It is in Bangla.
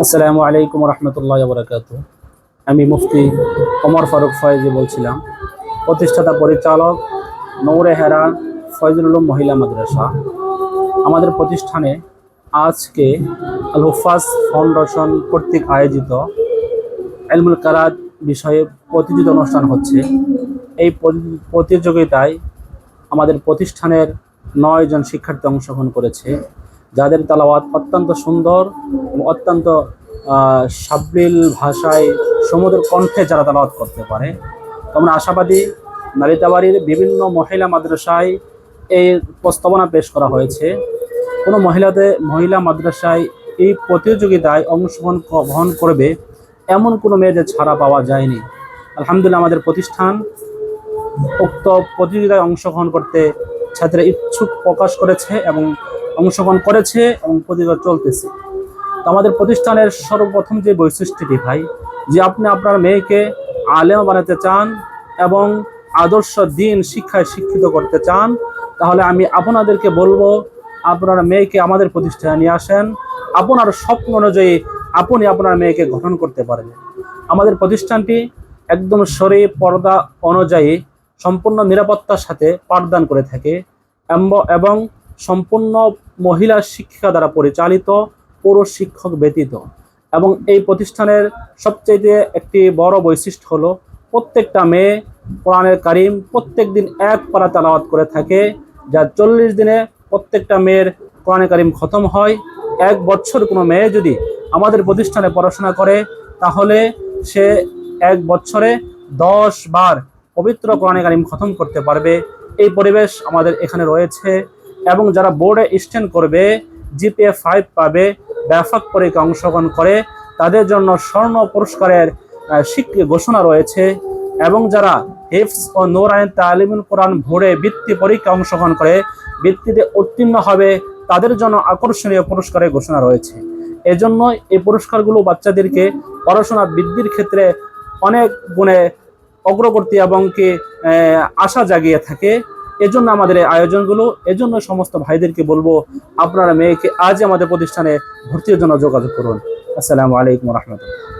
আসসালামু আলাইকুম রহমতুল্লাহ বরকাত আমি মুফতি ওমর ফারুক ফয়েজি বলছিলাম, প্রতিষ্ঠাতা পরিচালক নৌরে হেরা ফয়জুল মহিলা মাদ্রাসা। আমাদের প্রতিষ্ঠানে আজকে আল হুফাজ ফাউন্ডেশন কর্তৃক আয়োজিত এলমুল কারাত বিষয়ে প্রতিযোগিতা অনুষ্ঠান হচ্ছে। এই প্রতি- প্রতিযোগিতায় আমাদের প্রতিষ্ঠানের নয় জন শিক্ষার্থী অংশগ্রহণ করেছে। যাদের তালাওয়াত অত্যন্ত সুন্দর এবং অত্যন্ত সাবলীল ভাষায় সমুদ্র কণ্ঠে যারা তালাওয়াত করতে পারে। আমরা আশাবাদী নালিতাবাড়ির বিভিন্ন মহিলা মাদ্রাসায় এই প্রস্তাবনা পেশ করা হয়েছে। কোনো মহিলাদের মহিলা মাদ্রাসায় এই প্রতিযোগিতায় অংশগ্রহণ গ্রহণ করবে এমন কোনো মেয়েদের ছাড়া পাওয়া যায়নি। আলহামদুলিল্লাহ আমাদের প্রতিষ্ঠান উক্ত প্রতিযোগিতায় অংশগ্রহণ করতে ছাত্ররা ইচ্ছুক প্রকাশ করেছে এবং অংশগ্রহণ করেছে এবং প্রতিযোগিতা চলতেছে। তো আমাদের প্রতিষ্ঠানের সর্বপ্রথম যে বৈশিষ্ট্যটি ভাই, যে আপনি আপনার মেয়েকে আলেম বানাতে চান এবং আদর্শ দিন শিক্ষায় শিক্ষিত করতে চান, তাহলে আমি আপনাদেরকে বলব, আপনার মেয়েকে আমাদের প্রতিষ্ঠানে নিয়ে আসেন। আপনার স্বপ্ন অনুযায়ী আপনি আপনার মেয়েকে গঠন করতে পারবেন আমাদের প্রতিষ্ঠানটি একদম সরে পর্দা অনুযায়ী সম্পূর্ণ নিরাপত্তার সাথে পাঠদান করে থাকে এবং সম্পূর্ণ মহিলা শিক্ষিকা দ্বারা পরিচালিত, পুরুষ শিক্ষক ব্যতীত। এবং এই প্রতিষ্ঠানের সবচেয়ে একটি বড় বৈশিষ্ট্য হলো, প্রত্যেকটা মেয়ে কোরআনের কারিম প্রত্যেক দিন এক পারা তালাওয়াত করে থাকে, যা চল্লিশ দিনে প্রত্যেকটা মেয়ের কোরআনে কারিম খতম হয়। এক বছর কোনো মেয়ে যদি আমাদের প্রতিষ্ঠানে পড়াশোনা করে, তাহলে সে এক বছরে দশ বার পবিত্র কোরআনে কারিম খতম করতে পারবে। এই পরিবেশ আমাদের এখানে রয়েছে। এবং যারা বোর্ডে স্ট্যান্ড করবে জিপিএ ফাইভ পাবে, ব্যাপক পরীক্ষা অংশগ্রহণ করে, তাদের জন্য স্বর্ণ পুরস্কারের ঘোষণা রয়েছে এবং যারা হিফস ও নোরায়ন তালিমুল কোরআন ভোরে বৃত্তি পরীক্ষা অংশগ্রহণ করে, বৃত্তিতে উত্তীর্ণ হবে, তাদের জন্য আকর্ষণীয় পুরস্কারের ঘোষণা রয়েছে। এজন্য এই পুরস্কারগুলো বাচ্চাদেরকে পড়াশোনা বৃদ্ধির ক্ষেত্রে অনেক গুণে অগ্রগতি এবং কি আশা জাগিয়ে থাকে। এজন্য আমাদের এই আয়োজনগুলো, এজন্য সমস্ত ভাইদেরকে বলব, আপনারা মেয়েকে আজ আমাদের প্রতিষ্ঠানে ভর্তির জন্য যোগাযোগ করুন। আসসালামু আলাইকুম রহমতুল্লাহ।